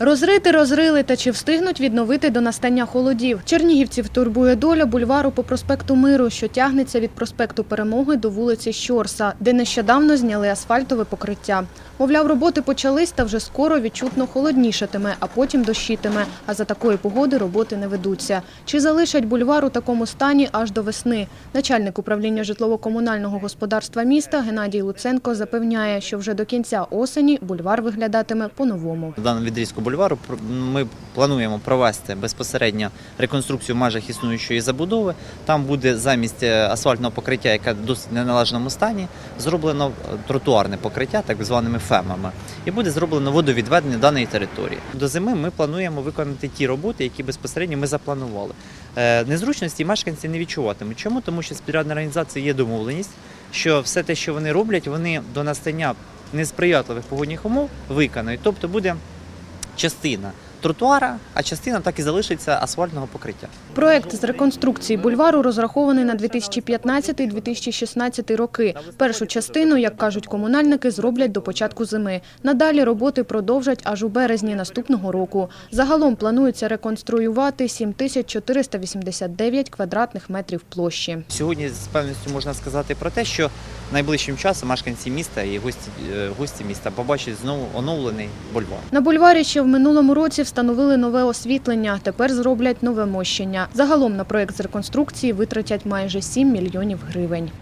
Розрити, розрили та чи встигнуть відновити до настання холодів. Чернігівців турбує доля бульвару по проспекту Миру, що тягнеться від проспекту Перемоги до вулиці Щорса, де нещодавно зняли асфальтове покриття. Мовляв, роботи почались та вже скоро відчутно холоднішатиме, а потім дощитиме. А за такої погоди роботи не ведуться. Чи залишать бульвар у такому стані аж до весни? Начальник управління житлово-комунального господарства міста Геннадій Луценко запевняє, що вже до кінця осені бульвар виглядатиме по-новому. Даному відрізку бульвару ми плануємо провести безпосередньо реконструкцію в межах існуючої забудови. Там буде замість е, асфальтного покриття, яке в досить неналежному стані, зроблено е, тротуарне покриття, так званими фемами, і буде зроблено водовідведення даної території. До зими ми плануємо виконати ті роботи, які безпосередньо ми запланували. Е, Незручності мешканці не відчуватимуть. Чому? Тому що з підрядної організації є домовленість, що все те, що вони роблять, вони до настання несприятливих погодних умов виконають. Тобто буде частина тротуара, а частина так і залишиться асфальтного покриття. Проект з реконструкції бульвару розрахований на 2015-2016 роки. Першу частину, як кажуть комунальники, зроблять до початку зими. Надалі роботи продовжать аж у березні наступного року. Загалом планується реконструювати 7489 квадратних метрів площі. Сьогодні з певністю можна сказати про те, що найближчим часом мешканці міста і гості, е, гості міста побачать знову оновлений бульвар. На бульварі ще в минулому році встановили нове освітлення. Тепер зроблять нове мощення. Загалом на проект з реконструкції витратять майже 7 мільйонів гривень.